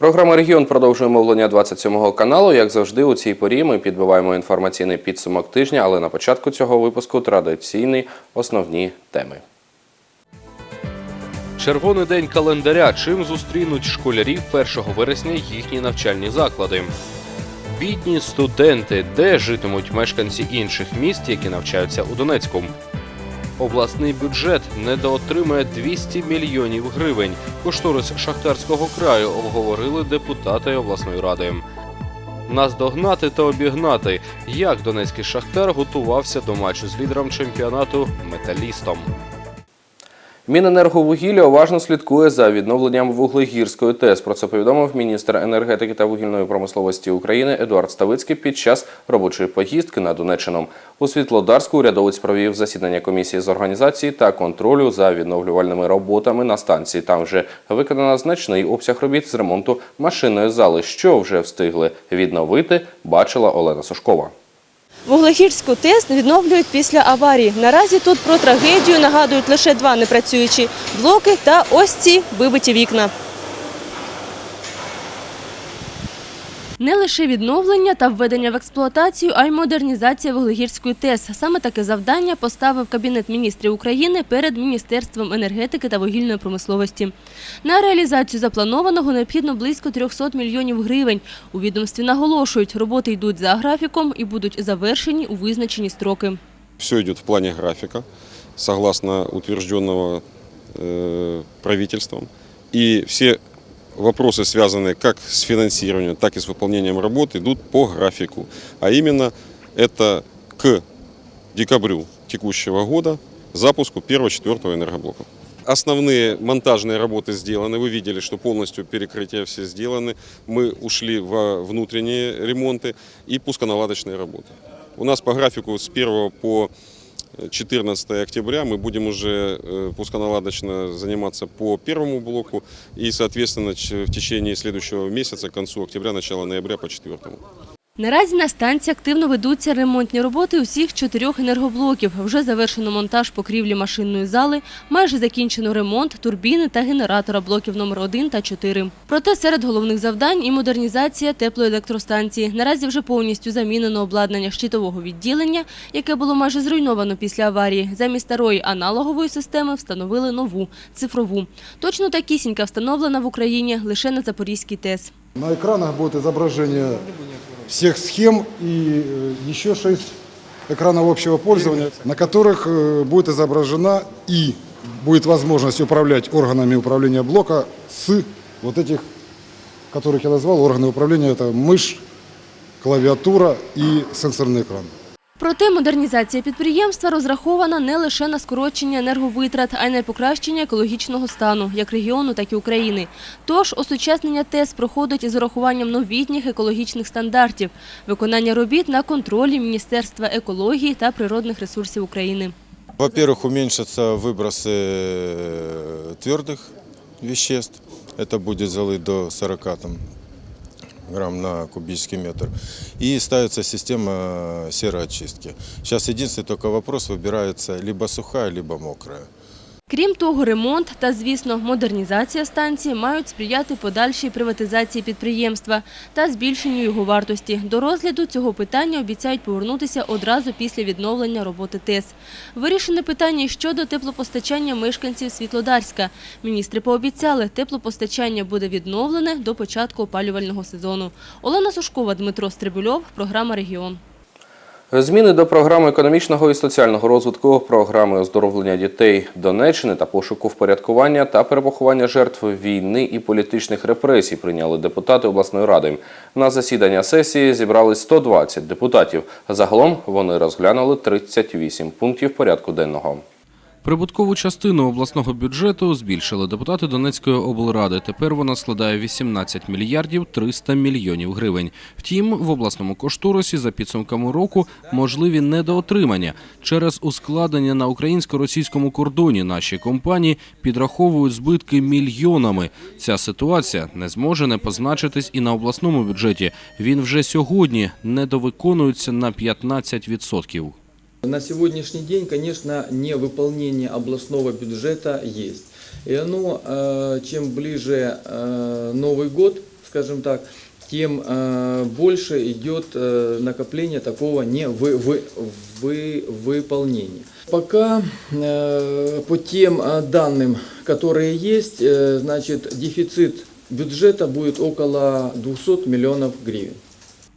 Програма Регіон продовжує мовлення 27 каналу. Як завжди, у цій порі ми підбиваємо інформаційний підсумок тижня, але на початку цього випуску традиційні основні теми. Червоний день календаря. Чим зустрінуть школярів 1 вересня їхні навчальні заклади? Бідні студенти, де житимуть мешканці інших міст, які навчаються у Донецьку. Обласний бюджет недоотримає 200 мільйонів гривень. Кошторис Шахтарського краю обговорили депутати обласної ради. Нас догнати та обігнати, як донецький шахтар готувався до матчу з лідером чемпіонату металістом. Міненерговугілля уважно слідкує за відновленням вуглегірської ТЕС. Про це повідомив міністр енергетики та вугільної промисловості України Едуард Ставицький під час робочої поїздки на Донеччину. У Світлодарську урядовець провів засідання комісії з організації та контролю за відновлювальними роботами на станції. Там вже виконано значний обсяг робіт з ремонту машинної зали. Що вже встигли відновити, бачила Олена Сушкова. Вуглегірську ТЕС відновлюють після аварії. Наразі тут про трагедію нагадують лише два непрацюючі блоки та ось ці вибиті вікна. Не лише відновлення та введення в експлуатацію, а й модернізація Вуглегірської ТЕС. Саме таке завдання поставив Кабінет міністрів України перед Міністерством енергетики та вугільної промисловості. На реалізацію запланованого необхідно близько 300 мільйонів гривень. У відомстві наголошують, роботи йдуть за графіком і будуть завершені у визначені строки. Все идет в плане графика, согласно утвержденного э, правительством. И все вопросы, связанные как с финансированием, так и с выполнением работ, идут по графику. А именно это к декабрю текущего года запуску первого-четвертого энергоблока. Основные монтажные работы сделаны. Вы видели, что полностью перекрытия все сделаны. Мы ушли во внутренние ремонты и пусконаладочные работы. У нас по графику с 1 по 14 октября мы будем уже э, пусконаладочно заниматься по первому блоку и, соответственно, в течение следующего месяца, к концу октября, начало ноября по четвертому. Наразі на станції активно ведуться ремонтні роботи усіх чотирьох енергоблоків. Вже завершено монтаж покрівлі машинної зали, майже закінчено ремонт турбіни та генератора блоків номер 1 та 4. Проте серед головних завдань і модернізація теплоелектростанції. Наразі вже повністю замінено обладнання щитового відділення, яке було майже зруйновано після аварії. Замість старої аналогової системи встановили нову цифрову. Точно такісінька встановлена в Україні лише на Запорізькій ТЕС. На экранах будет изображение всех схем и э, еще шесть экранов общего пользования, на которых э, будет изображена и будет возможность управлять органами управления блока с вот этих, которых я назвал, органы управления, это мышь, клавиатура и сенсорный экран. Проте модернізація підприємства розрахована не лише на скорочення енерговитрат, а й на покращення екологічного стану як регіону, так і України. Тож осучаснення ТЕС проходить із урахуванням новітніх екологічних стандартів, виконання робіт на контролі Міністерства екології та природних ресурсів України. Во-первых, уменьшатся выбросы э, твердых веществ. Это будет золы до 40 там, грамм на кубический метр. И ставится система э, сероочистки. Сейчас единственный только вопрос, выбирается либо сухая, либо мокрая. Крім того, ремонт та, звісно, модернізація станції мають сприяти подальшій приватизації підприємства та збільшенню його вартості. До розгляду цього питання обіцяють повернутися одразу після відновлення роботи ТЕС. Вирішене питання щодо теплопостачання мешканців Світлодарська. Міністри пообіцяли, теплопостачання буде відновлене до початку опалювального сезону. Олена Сушкова, Дмитро Стрибульов, програма «Регіон». Зміни до програми економічного і соціального розвитку, програми оздоровлення дітей Донеччини та пошуку впорядкування та перепоховання жертв війни і політичних репресій прийняли депутати обласної ради. На засідання сесії зібрались 120 депутатів. Загалом вони розглянули 38 пунктів порядку денного. Прибуткову частину обласного бюджету збільшили депутати Донецької облради. Тепер вона складає 18 мільярдів 300 мільйонів гривень. Втім, в обласному кошторисі за підсумками року можливі недоотримання. Через ускладнення на українсько-російському кордоні наші компанії підраховують збитки мільйонами. Ця ситуація не зможе не позначитись і на обласному бюджеті. Він вже сьогодні недовиконується на 15%. На сегодняшний день, конечно, невыполнение областного бюджета есть. И оно, э, чем ближе э, Новый год скажем так, тем э, больше идет накопление такого не вы, вы, вы, выполнения. Пока по тем данным, которые есть, значит, дефицит бюджета будет около 200 миллионов гривен.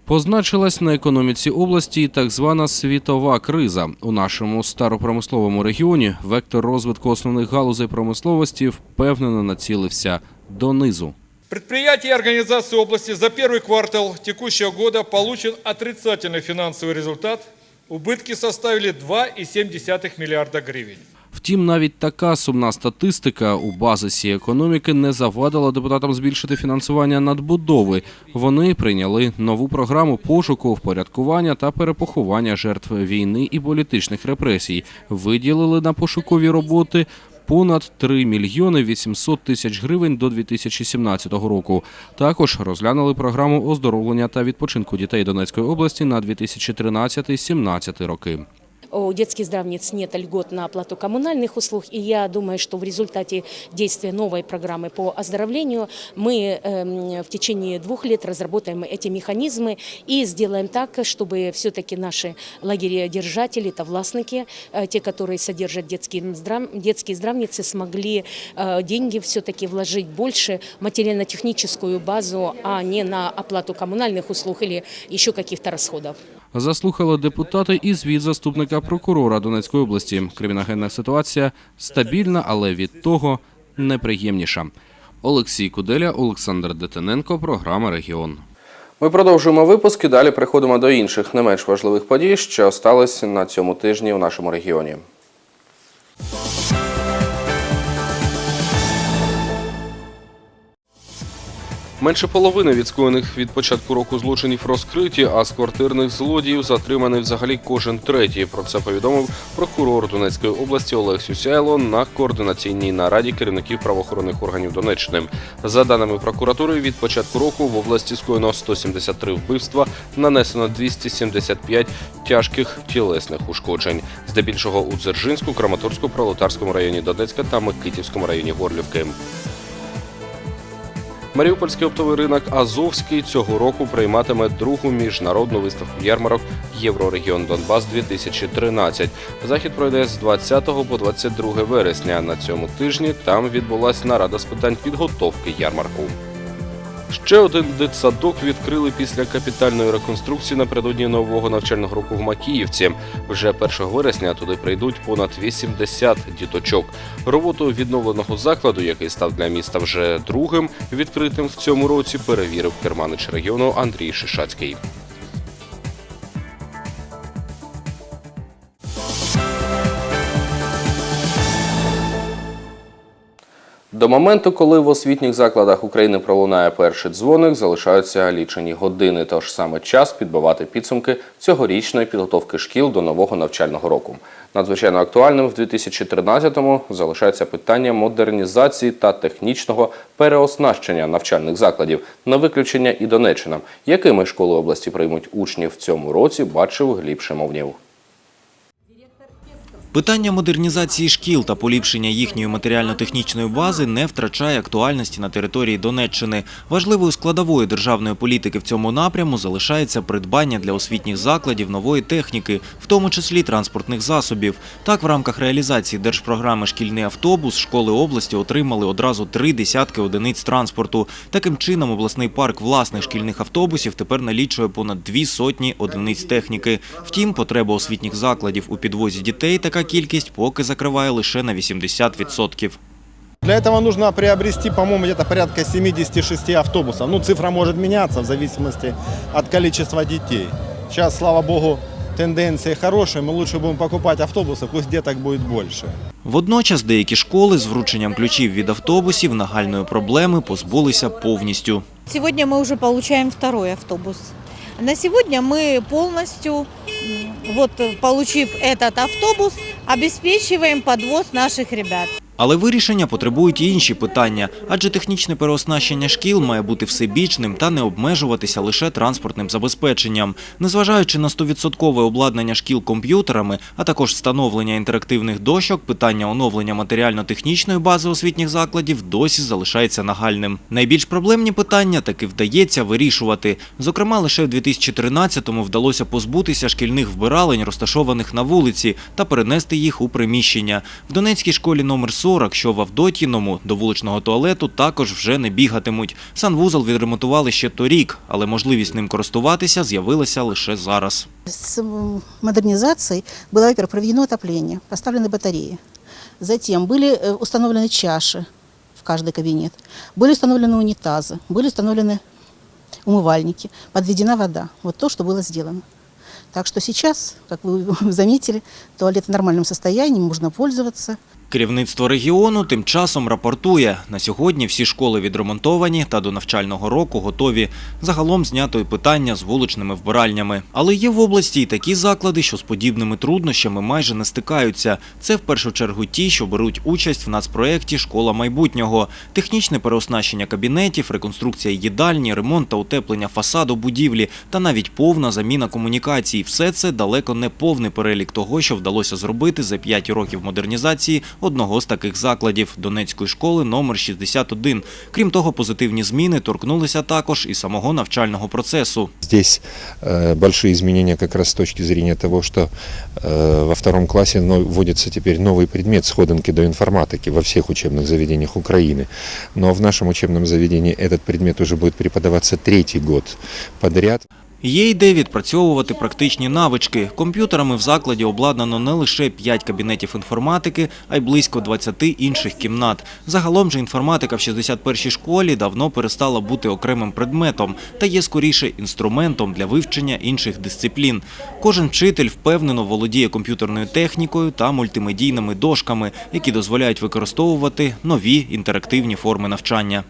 Позначилась на економіці області і так звана світова криза. У нашому старопромисловому регіоні вектор розвитку основних галузей промисловості впевнено націлився донизу. Предприятия и организации области за первый квартал текущего года получен отрицательный финансовый результат. Убытки составили 2,7 миллиарда гривен. Втім, навіть така сумна статистика у базисі економіки не завадила депутатам збільшити фінансування надбудови. Вони прийняли нову програму пошуку, впорядкування та перепоховання жертв війни і політичних репресій. Виділили на пошукові роботи понад 3 мільйони 800 тисяч гривень до 2017 року. Також розглянули програму оздоровлення та відпочинку дітей Донецької області на 2013-2017 роки. У детских здравниц нет льгот на оплату коммунальных услуг, и я думаю, что в результате действия новой программы по оздоровлению мы эм, в течение двух лет разработаем эти механизмы и сделаем так, чтобы все-таки наши лагеря-держатели, это властники, э, те, которые содержат детские, здрав- здравницы, смогли э, деньги все-таки вложить больше материально-техническую базу, а не на оплату коммунальных услуг или еще каких-то расходов. Заслухали депутати і звіт заступника прокурора Донецької області. Криміногенна ситуація стабільна, але від того неприємніша. Олексій Куделя, Олександр Детененко, програма Регіон. Ми продовжуємо випуск і далі переходимо до інших не менш важливих подій, що сталися на цьому тижні у нашому регіоні. Менше половини від скоєних від початку року злочинів розкриті, а з квартирних злодіїв затриманий взагалі кожен третій. Про це повідомив прокурор Донецької області Олег Сюсяйло на координаційній нараді керівників правоохоронних органів Донеччини. За даними прокуратури, від початку року в області скоєно 173 вбивства, нанесено 275 тяжких тілесних ушкоджень, здебільшого у Дзержинську, Краматорську, Пролетарському районі Донецька та Микитівському районі Горлівки. Маріупольський оптовий ринок Азовський цього року прийматиме другу міжнародну виставку ярмарок Єврорегіон Донбас 2013. Захід пройде з 20 по 22 вересня. На цьому тижні там відбулася нарада з питань підготовки ярмарку. Ще один дитсадок відкрили після капітальної реконструкції напередодні нового навчального року в Макіївці. Вже 1 вересня туди прийдуть понад 80 діточок. Роботу відновленого закладу, який став для міста вже другим відкритим в цьому році, перевірив керманич регіону Андрій Шишацький. До моменту, коли в освітніх закладах України пролунає перший дзвоник, залишаються лічені години. Тож саме час підбивати підсумки цьогорічної підготовки шкіл до нового навчального року. Надзвичайно актуальним в 2013-му залишається питання модернізації та технічного переоснащення навчальних закладів, на виключення і Донеччина. Якими школи області приймуть учнів в цьому році, бачив Гліб Шимовнів. Питання модернізації шкіл та поліпшення їхньої матеріально-технічної бази не втрачає актуальності на території Донеччини. Важливою складовою державної політики в цьому напряму залишається придбання для освітніх закладів нової техніки, в тому числі транспортних засобів. Так, в рамках реалізації держпрограми «Шкільний автобус» школи області отримали одразу три десятки одиниць транспорту. Таким чином, обласний парк власних шкільних автобусів тепер налічує понад дві сотні одиниць техніки. Втім, потреба освітніх закладів у підвозі дітей така кількість поки закриває лише на 80%. Для этого нужно приобрести, по-моему, где-то порядка 76 автобусов. Ну, цифра может меняться в зависимости от количества детей. Сейчас, слава богу, тенденции хорошие, мы лучше будем покупать автобусы, пусть деток будет больше. Водночас деякі школи з врученням ключів від автобусів нагальної проблеми позбулися повністю. Сегодня мы уже получаем второй автобус. На сегодня мы полностью, м, вот получив этот автобус, обеспечиваем подвоз наших ребят. Але вирішення потребують і інші питання, адже технічне переоснащення шкіл має бути всебічним та не обмежуватися лише транспортним забезпеченням. Незважаючи на 100% обладнання шкіл комп'ютерами, а також встановлення інтерактивних дощок, питання оновлення матеріально-технічної бази освітніх закладів досі залишається нагальним. Найбільш проблемні питання таки вдається вирішувати. Зокрема, лише в 2013-му вдалося позбутися шкільних вбиралень, розташованих на вулиці, та перенести їх у приміщення. В Донецькій школі номер 40, що в Авдотіному, до вуличного туалету також вже не бігатимуть. Санвузол відремонтували ще торік, але можливість ним користуватися з'явилася лише зараз. С м, модернизацией было, во-первых, проведено отопление, поставлены батареи. Затем были э, установлены чаши в каждый кабинет, были установлены унитазы, были установлены умывальники, подведена вода. Вот то, что было сделано. Так что сейчас, как вы заметили, туалет в нормальном состоянии, можно пользоваться. Керівництво регіону тим часом рапортує. На сьогодні всі школи відремонтовані та до навчального року готові. Загалом знято і питання з вуличними вбиральнями. Але є в області і такі заклади, що з подібними труднощами майже не стикаються. Це в першу чергу ті, що беруть участь в нацпроєкті Школа майбутнього. Технічне переоснащення кабінетів, реконструкція їдальні, ремонт та утеплення фасаду будівлі та навіть повна заміна комунікацій. Все це далеко не повний перелік того, що вдалося зробити за 5 років модернізації одного з таких закладів Донецької школи номер 61. Крім того, позитивні зміни торкнулися також і самого навчального процесу. Здесь э, большие изменения как раз с точки зрения того, что э, во втором классе но- вводится теперь новый предмет сходинки до информатики во всех учебных заведениях Украины. Но в нашем учебном заведении этот предмет уже будет преподаваться третий год подряд. Є ідея відпрацьовувати практичні навички. Комп'ютерами в закладі обладнано не лише 5 кабінетів інформатики, а й близько 20 інших кімнат. Загалом же інформатика в 61-й школі давно перестала бути окремим предметом та є скоріше інструментом для вивчення інших дисциплін. Кожен вчитель впевнено володіє комп'ютерною технікою та мультимедійними дошками, які дозволяють використовувати нові інтерактивні форми навчання.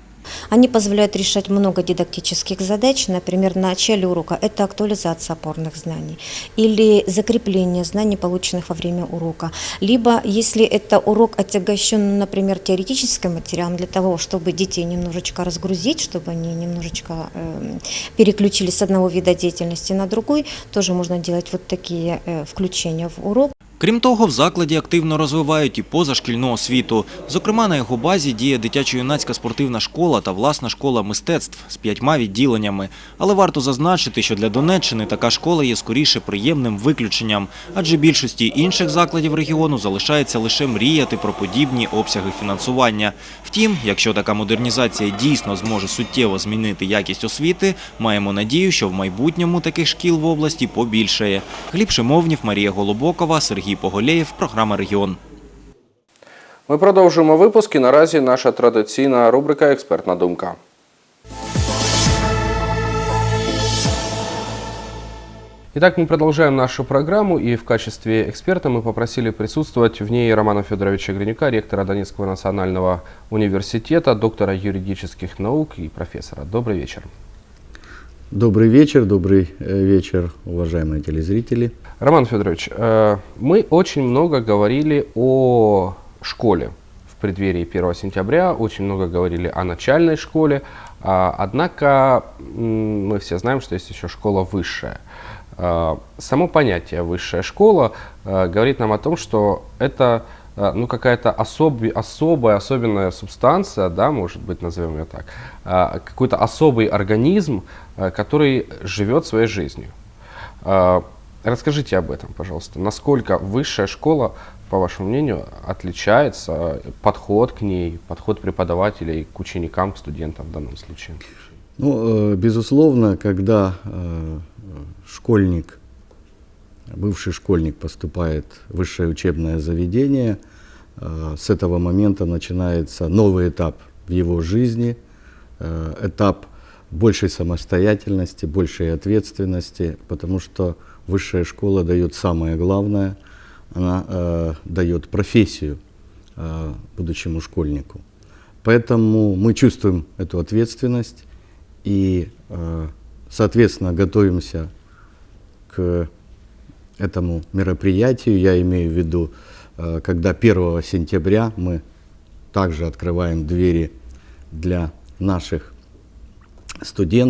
Они позволяют решать много дидактических задач. Например, в начале урока это актуализация опорных знаний или закрепление знаний, полученных во время урока. Либо, если это урок отягощен, например, теоретическим материалом, для того, чтобы детей немножечко разгрузить, чтобы они немножечко э, переключились с одного вида деятельности на другой, тоже можно делать вот такие э, включения в урок. Крім того, в закладі активно розвивають і позашкільну освіту. Зокрема, на його базі діє дитячо-юнацька спортивна школа та власна школа мистецтв з п'ятьма відділеннями. Але варто зазначити, що для Донеччини така школа є скоріше приємним виключенням, адже більшості інших закладів регіону залишається лише мріяти про подібні обсяги фінансування. Втім, якщо така модернізація дійсно зможе суттєво змінити якість освіти, маємо надію, що в майбутньому таких шкіл в області побільшає. Гліб Шимовнів, Марія Голубокова, Сергій Поголєєв, програма Регіон. Ми продовжуємо випуск і наразі наша традиційна рубрика Експертна думка. Итак, мы продолжаем нашу программу, и в качестве эксперта мы попросили присутствовать в ней Романа Федоровича Гринюка, ректора Донецкого национального университета, доктора юридических наук и профессора. Добрый вечер. Добрый вечер, добрый э, вечер, уважаемые телезрители. Роман Федорович, э, мы очень много говорили о школе в преддверии 1 сентября, очень много говорили о начальной школе, а, однако мы все знаем, что есть еще школа высшая. А, Само понятие высшая школа э, говорит нам о том, что это э, ну, какая-то особи- особая, особенная субстанция, да, может быть, назовем ее так, а, какой-то особый организм, э, который живет своей жизнью. А, Расскажите об этом, пожалуйста. Насколько высшая школа, по вашему мнению, отличается, подход к ней, подход преподавателей к ученикам, к студентам в данном случае? Ну, э, безусловно, когда э, школьник, бывший школьник поступает в высшее учебное заведение, э, с этого момента начинается новый этап в его жизни, э, этап большей самостоятельности, большей ответственности, потому что высшая школа дает самое главное, она э, дает профессию будущему школьнику. Поэтому мы чувствуем эту ответственность и, соответственно, готовимся к этому мероприятию. Я имею в виду, э, когда 1 сентября мы также открываем двери для наших студентов.